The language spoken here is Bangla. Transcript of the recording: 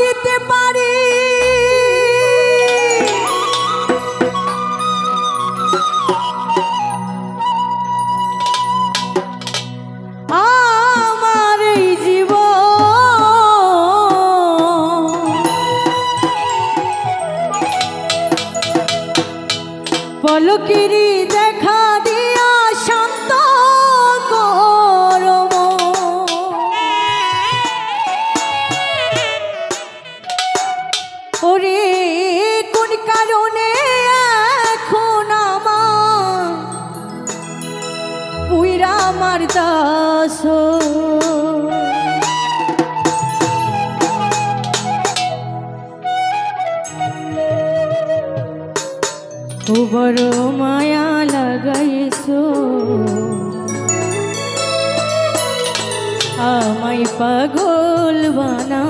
দিতে পারি। আমার এই ও বড় মায়া লাগাইছো। আমায় পাগল বানা